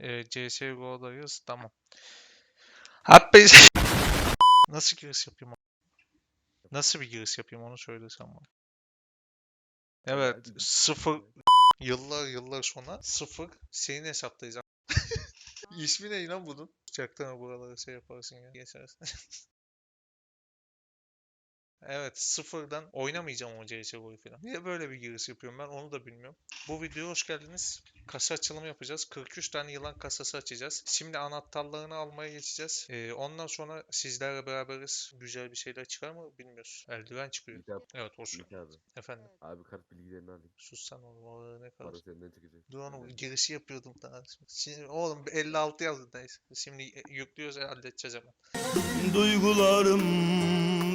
Ee, CSGO'dayız. Tamam. Abi Nasıl giriş yapayım? Nasıl bir giriş yapayım onu söylesem bana. Evet. Sıfır. Yıllar yıllar sonra sıfır. Senin hesaptayız. İsmi ne lan bunun? Uçaktan buralara şey yaparsın ya. Geçersin. Evet sıfırdan oynamayacağım o CSGO'yu falan. Niye böyle bir giriş yapıyorum ben onu da bilmiyorum. Bu videoya hoş geldiniz. Kasa açılımı yapacağız. 43 tane yılan kasası açacağız. Şimdi anahtarlarını almaya geçeceğiz. Ee, ondan sonra sizlerle beraberiz. Güzel bir şeyler çıkar mı bilmiyoruz. Eldiven çıkıyor. Abi. Evet hoş Yiğit abi. Efendim Abi kart bilgilerini alayım. sus sen oğlum oralara ne kadar. Para senden çıkacak. Dur oğlum Önemli. girişi yapıyordum daha. Şimdi, oğlum 56 yazdı neyse. Şimdi yüklüyoruz halledeceğiz hemen. Duygularım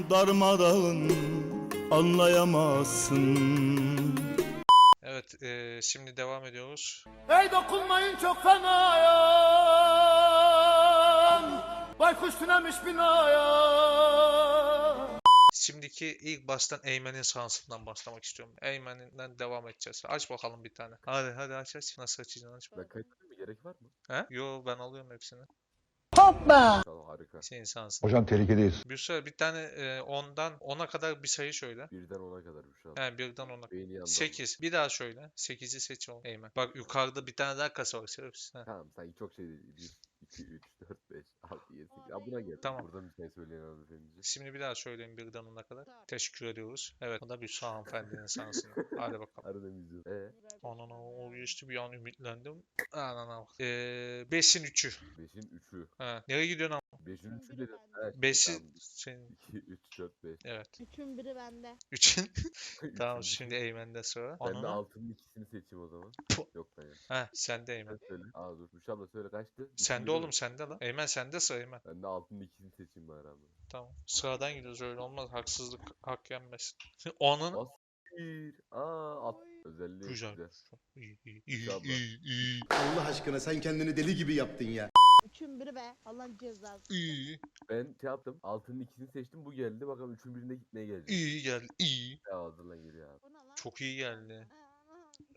darmadağın anlayamazsın Evet e, şimdi devam ediyoruz. Ey dokunmayın çok fenayım Baykuş tünemiş binaya Şimdiki ilk baştan Eymen'in şansından başlamak istiyorum. Eymen'inden devam edeceğiz. Aç bakalım bir tane. Hadi hadi aç aç. Nasıl açacaksın aç. Ben kaydetmem? Gerek var mı? He? Yo ben alıyorum hepsini. Tamam harika. Senin şansın. Hocam tehlikedeyiz. Bir süre bir tane e, ondan 10'a kadar bir sayı söyle. Birden ona kadar bir şey. He birden 10'a. Beyni yandı. ama. 8. Bir daha söyle. 8'i seç oğlum Eymen. Bak yukarıda bir tane daha kasa var şerefsiz. Tamam sanki çok şey değil. 1, 2, 3, 4, 5, 6, 7, 8. Ya buna gel. Tamam. Buradan bir şey söyleyen hanımefendi. Şimdi bir daha söyleyin birden 10'a kadar. Teşekkür ediyoruz. Evet bu da bir sağ hanımefendinin şansını. Hadi bakalım. Harbiden izliyorum. Eee? Anana o geçti bir an ümitlendim. Anana bak. Ee, 5'in 3'ü. 5'in 3'ü. Ha, nereye gidiyorsun? 5'in 3'ü dedim. Şimdi 5'i tamam. senin. 2, 3, 4, 5. Evet. Üçün biri bende. 3'ün. tamam şimdi Eymen'de sıra. Ben de altının ikisini seçeyim o zaman. Puh. Yok ben ya. Ha sende Eymen. Sen söyle. Aa dur. Müşah abla söyle kaçtı? Üçüncü Sende oğlum mi? sende lan. Eymen sende sıra Eymen. Ben de altının ikisini seçeyim bari abi. Tamam. Sıradan gidiyoruz öyle olmaz. Haksızlık hak yenmesin. Onun Bas. Bir. Aa at. Özelliği güzel. güzel. İyi iyi iyi iyi iyi Allah aşkına sen kendini deli gibi yaptın ya. Üçün biri be. Allah'ın cezası. iyi Ben şey yaptım. Altının ikisini seçtim. Bu geldi. Bakalım üçün birinde gitmeye gelecek. iyi geldi iyi. Ya hazırlan geliyor abi. Bu ne lan? Çok iyi geldi.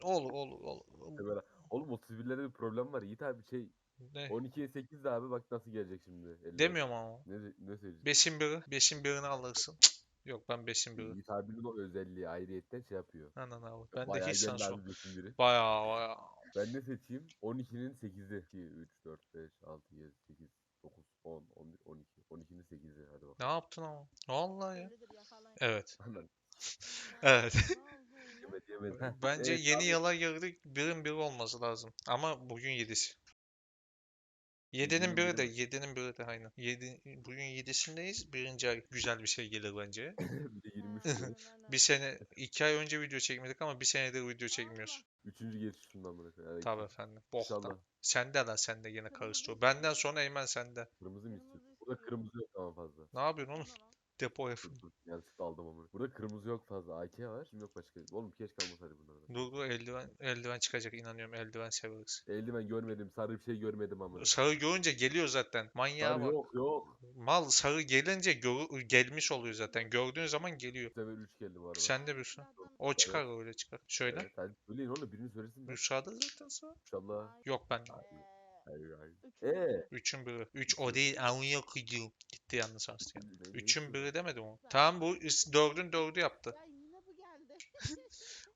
Olur olur olur. İşte böyle- Oğlum 31'lerde bir problem var. Yiğit abi şey Ne? 12'ye 8 de abi bak nasıl gelecek şimdi. elli. Demiyorum ama. Ne, ne söyleyeceksin? Beşin biri. Beşin birini alırsın. Cık, Yok ben beşin biri. Yiğit abinin o özelliği ayrıyetten şey yapıyor. Anan abi. Ben de Bayağı hiç şans yok. beşin biri. Bayağı bayağı. Ben ne seçeyim? 12'nin 8'i. 2, 3, 4, 5, 6, 7, 8, 9, 10, 11, 12. 12'nin 8'i. Hadi Ne bakalım. yaptın ama? Vallahi ya. Evet. Aman Evet. Ne yemedi yemedi. Heh, Bence evet yeni abi. yıla girdik. Birin biri olması lazım. Ama bugün yedisi. Yedinin Yedinin biri de, biri mi? yedinin biri de aynen. Yedi, bugün yedisindeyiz. Birinci ay güzel bir şey gelir bence. bir de 23 Aynen, lira. aynen. Bir sene, iki ay önce video çekmedik ama bir senedir video çekmiyoruz. Üçüncü geçişinden bunu. Tabii efendim. Boktan. Sende lan sende yine karıştı. Benden sonra Eymen sende. Kırmızı mı istiyorsun? Burada kırmızı yok ama fazla. Ne yapıyorsun oğlum? Depo F. Yanlışlıkla aldım ama. Burada kırmızı yok fazla. AK var. Şimdi yok başka. Oğlum keşke almasaydı bunlardan. Dur dur eldiven, eldiven çıkacak inanıyorum. Eldiven severiz. Eldiven görmedim. Sarı bir şey görmedim ama. Sarı görünce geliyor zaten. Manyağa Sarı bak. yok yok. Mal sarı gelince gör- gelmiş oluyor zaten. Gördüğün zaman geliyor. Bu sefer 3 geldi bu arada. Sen de. Zaten O çıkar öyle çıkar. Söyle. Evet, hadi söyleyin oğlum birini söylesin. Müsaade zaten sağ. İnşallah. Yok ben. Eee, Hayır hayır. biri. Üçün biri. Üç o değil. Amına koyduğum. Gitti yalnız hastaya. Üçün biri demedim o. Tamam bu is- dördün dördü yaptı. Ya yine bu geldi.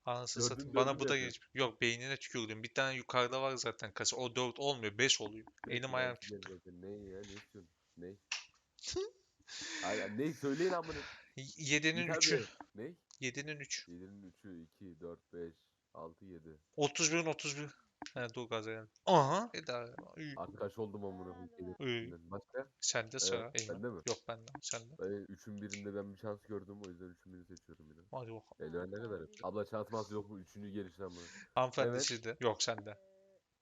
Anasını Dördün satayım. Bana dördü bu da yapıyor. geç. Yok beynine tükürdüm. Bir tane yukarıda var zaten kasa. O dört olmuyor. Beş oluyor. Elim ayağım zaten. Ne ya ne istiyorsun? Ne? Hayır ne söyleyin amına. Yedinin Yiğit üçü. abi, Ne? Yedinin üç. 7'nin 3'ü 2 4 5 6 7. Otuz birin otuz bir. He dur gaza yani. Aha. Eda. Üy. Arkadaş oldum amına koyayım. Üy. Elinden. Başka? Sende sıra. Evet, bende mi? Yok bende. Sende. Ben 3'ün birinde ben bir şans gördüm o yüzden 3'ün birini seçiyorum yine. Hadi bakalım. Eldiven ne kadar? Abla şans mans yok mu? Üçüncü gelişten mi? Hanımefendi Evet. sizde. Yok sende.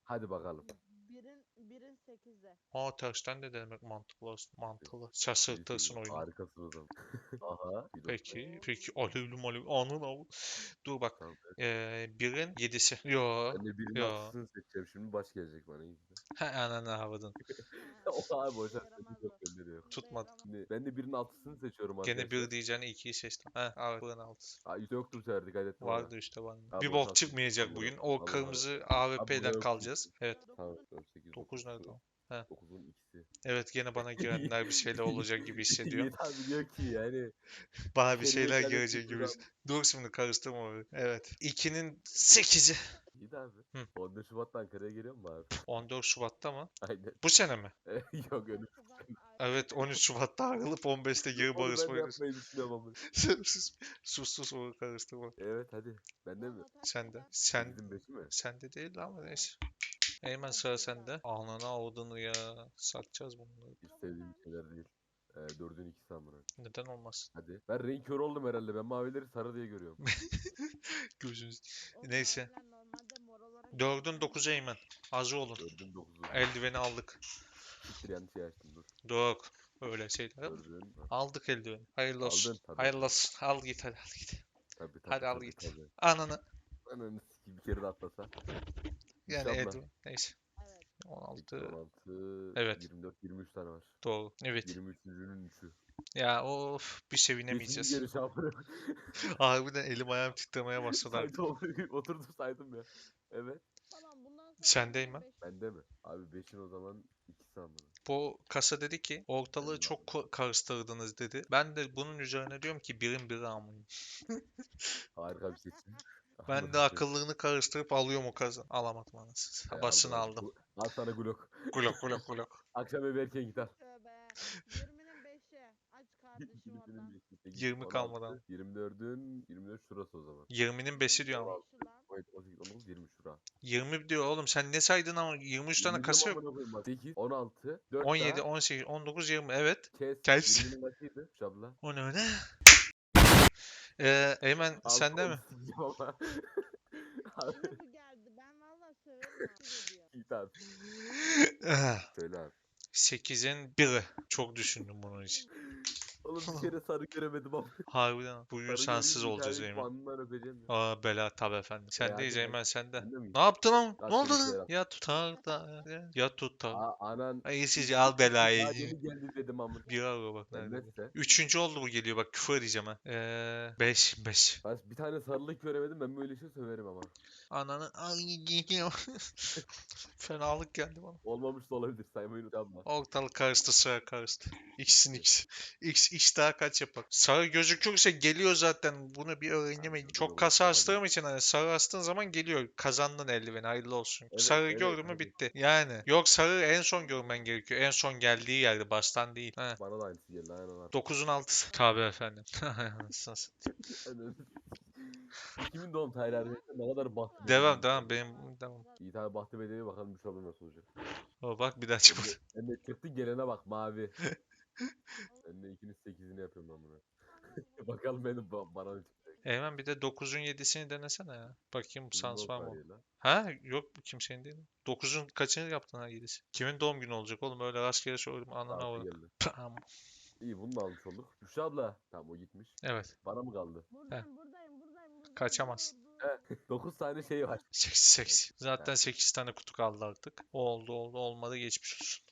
Hadi bakalım. Birin, birin sekizde. Aa tersten de denemek mantıklı. Mantıklı. Şaşırtırsın oyunu. Harikasın o zaman. Aha. Peki. doktor. Peki. Alevli malev. Anın av. Dur bak. Tamam. evet. Ee, birin yedisi. Yo. Ben de altısını seçeceğim şimdi baş gelecek bana. He ananı havadın. o abi boşver. Tutmadı. Şimdi ben de birinin altısını seçiyorum Gene arkadaşlar. bir diyeceğine ikiyi seçtim. He ağırlığın altısı. Aa, üstte yoktu bu sefer dikkat. Vardı işte var. Ha, Bir bok çıkmayacak bugün. O Allah. kırmızı AWP'den yok kalacağız. Evet. Tamam 8 9 nerede o? 9'un ikisi. Evet gene bana girenler bir şeyler olacak gibi hissediyorum. Yiğit abi diyor ki yani. Bana bir şeyler gelecek gibi. Dur şimdi karıştırma onu. Evet. 2'nin 8'i. Yiğit abi. Hı. 14 Şubat'ta Ankara'ya geliyor mu abi? 14 Şubat'ta mı? Aynen. Bu sene mi? Yok öyle. Evet 13 Şubat'ta ayrılıp 15'te geri Onu ben barışma yapmayı düşünüyorum ama. sus sus sus onu karıştırma. Evet hadi. Bende mi? Sen de. Sen Bizim beşi mi? Sende değil ama neyse. Eymen sıra sende. Ananı avradını ya. Satacağız bunları. Hiç sevdiğim şeyler değil. Ee, dördün ikisi amına. Neden olmaz? Hadi. Ben renk kör oldum herhalde. Ben mavileri sarı diye görüyorum. Gözünüz. Neyse. Dördün dokuzu Eymen. Hazır olun. Dördün dokuzu. Eldiveni aldık. Siktir yanlış şey açtım dur. Yok. Öyle şeyler. yok. Dördün. Aldık eldiveni. Hayırlı olsun. Aldın tabii. Hayırlı olsun. Al git hadi al git. Tabii, tabii, Hadi al tabii, git. tabii. Ananı. Ananı sikeyim bir kere de atlasa. Yani İnşallah. eldiven. Neyse. Evet. 16. 16, Evet. 24, 23 tane var. Doğru. Evet. 23'ünün 3'ü. Ya of bir sevinemeyeceğiz. Geri şampiyon. Harbiden elim ayağım titremeye başladı artık. Oturdum saydım ya. Evet. Tamam bundan sonra Sendeyim ben Bende mi? Abi 5'in o zaman ikisi amına. Bu kasa dedi ki ortalığı çok ko- karıştırdınız dedi. Ben de bunun üzerine diyorum ki birim biri amın. Harika bir seçim. Ben de koyayım. akıllığını karıştırıp alıyorum o kazan. Alamadım anasını. He, Basını aldım, aldım. Al sana glok. Kulak kulak kulak. Akşam eve erken git al. Tövbe. 20'nin 5'i. Aç kardeşim oradan. 20 kalmadan. 24'ün 24 şurası o zaman. 20'nin 5'i diyor ama. 5'i lan. 18, 19, 20 şura. 20 diyor oğlum sen ne saydın ama 23 tane 20 kasa yok. amına koyayım bak. 8, 16, 4 17, daha. 18, 19, 20 evet. Kes. Kes. 20'nin kaçıydı? Şabla. O ne öyle? Ee, Eymen Al, sende mi? ama. Abi, bu geldi. Ben valla abi diyor. Git abi. Söyle abi. 8'in biri. Çok düşündüm bunun için. Oğlum bir kere sarı göremedim ama. Harbiden. Bugün sensiz olacağız Eymen. Ya. Aa bela tabi efendim. Sendeyiz Eymen sende. Ne yaptın lan? Ne oldu lan? Ya tutar da ya tutar. Aa, anan. Ay siz al belayı. Yeni geldi dedim amına. Bir ara bak nerede. Üçüncü oldu bu geliyor bak küfür edeceğim ha. Eee 5 5. Ben bir tane sarılık göremedim ben böyle şey söverim ama. Ananı ay gidiyor. Fenalık geldi bana. Olmamış da olabilir saymayı unutma. Ortalık karıştı sıra karıştı. X'in X. X, X daha kaç yapar? Sarı gözükürse geliyor zaten. Bunu bir öğrenemeyin. Çok kasa astığım için hani sarı astığın zaman geliyor. Kazandın eldiveni hayırlı olsun. Evet, sarı evet, gördün mü bitti. Yani. Yok sarı en son görmen gerekiyor. En son geldiği yerde baştan değil. He. Bana da aynısı geldi aynen abi. 9'un 6'sı. Tabii efendim. Kimin doğum arkadaşlar? Ne kadar bahtı. devam devam benim devam. İyi tabi bahtı bedeli bakalım bir şey nasıl olacak. O bak bir daha çıkmadı. Ben de çıktın gelene bak mavi. de ikiniz sekizini yapıyorum ben bunu. bakalım benim ba- bana ne çıkacak. Eymen bir de 9'un 7'sini denesene ya. Bakayım sans var mı? Ha yok bu kimsenin değil. 9'un kaçını yaptın ha 7'si? Kimin doğum günü olacak oğlum öyle rastgele söyledim anana Altı avradım. geldi. Tamam. İyi bunu da almış olduk. Büşra abla. Tamam o gitmiş. Evet. Bana mı kaldı? Buradayım buradayım buradayım. buradayım. Kaçamaz. Dur, dur. 9 tane şey var. Seksi seksi. Zaten 8 tane kutu kaldı artık. O oldu oldu olmadı geçmiş olsun.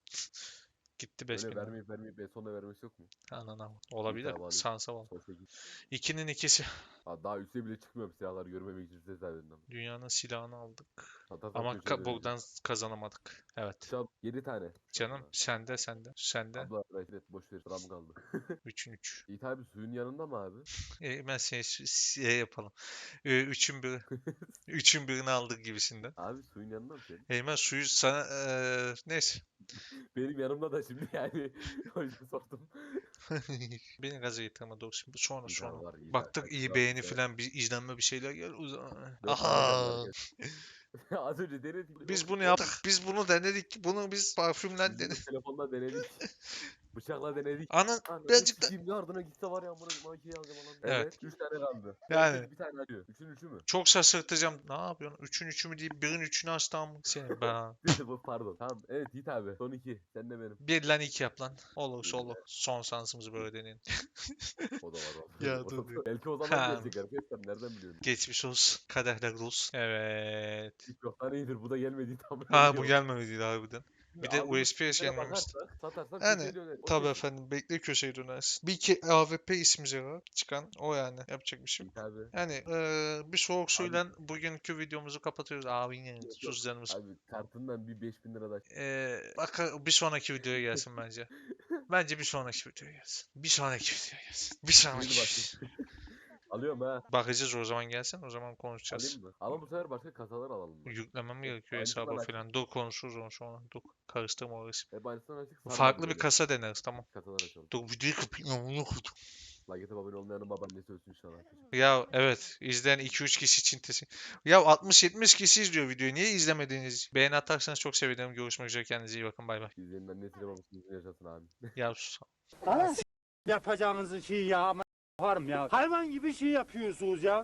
Gitti 5 Böyle bin. vermeyip vermeyip en sonunda vermesi yok mu? Anana avradım. Olabilir. tamam. Sansa var. Son 8. 2'nin ikisi. Ha, daha üste bile çıkmıyorum silahları görmemek için ses verdim. Dünyanın silahını aldık. Hatta Ama ka- buradan kazanamadık. Evet. Şu an 7 tane. Canım sende sende. Sende. Abla evet boş ver sıram kaldı. 3'ün 3. İyi tabi suyun yanında mı abi? E, seni s- şey yapalım. Ee, üçün biri. üçün birini aldık gibisinden. Abi suyun yanında mı senin? Eymen suyu sana eee, neyse. Benim yanımda da şimdi yani. o yüzden sordum. Beni gaza getirme doğru şimdi. Sonra İyi sonra. var, iyi Baktık var, iyi beğeni filan bir izlenme bir şeyler gel. o zaman- Dört Aha. Az önce denedik. Biz bunu ya, yaptık. Biz bunu denedik. Bunu biz parfümle biz bunu denedik. Telefonda denedik. Bıçakla denedik. Ana Ananı birazcık da sikeyim, yardına gitse var ya amına makineyi alacağım alan. Evet. Evet. 3 tane kaldı. Yani. Bir tane alıyor. Üçün üçü mü? çok şaşırtacağım. Ne yapıyorsun? Üçün üçü mü değil birin üçünü açtım mı? Senin ben. Bu Pardon. Tamam. Evet Yiğit abi. Son iki. Sen de benim. Bir lan iki yap lan. Olur. Son şansımızı böyle deneyin. O da var o. Ya dur. Belki o zaman gelecek arkadaşlar. Nereden biliyorsun? Geçmiş olsun. Kaderler olsun. Evet. İlk yoktan iyidir. Bu da gelmedi tam. Ha bu gelmemediydi harbiden. Bir de gelmemişti. bakarsak, Satarsak Yani, kesin. efendim bekle köşeyi dönersin. Bir iki AWP ismimize var çıkan o yani yapacak bir şey yok. Abi. Yani eee, bir soğuk suyla bugünkü videomuzu kapatıyoruz. Abi yok. sus canımız. Abi kartından bir 5000 lira da Eee bak bir sonraki videoya gelsin bence. Bence bir sonraki videoya gelsin. Bir sonraki videoya gelsin. Bir sonraki. Alıyorum ha. Bakacağız o zaman gelsin o zaman konuşacağız. Alayım mı? Ama bu sefer başka kasalar alalım. Bak. Yüklemem gerekiyor Aynı hesaba bana- falan. Dur konuşuruz onu sonra. Dur karıştırma orası. Aynısından açık. Farklı bir böyle. kasa deneriz tamam. Kasalar açalım. Dur videoyu kapayım. Yok. Lagete abone olmayanın babaannesi ölsün inşallah. Ya evet izleyen 2-3 kişi için teşekkür. Ya 60-70 kişi izliyor videoyu. Niye izlemediğiniz? Beğeni atarsanız çok sevinirim. Görüşmek üzere. Kendinize iyi bakın. Bay bay. İzleyenin annesiyle babasını yaşasın abi. Ya sus. Yapacağınız şeyi ya yaparım ya. Hayvan gibi şey yapıyorsunuz ya.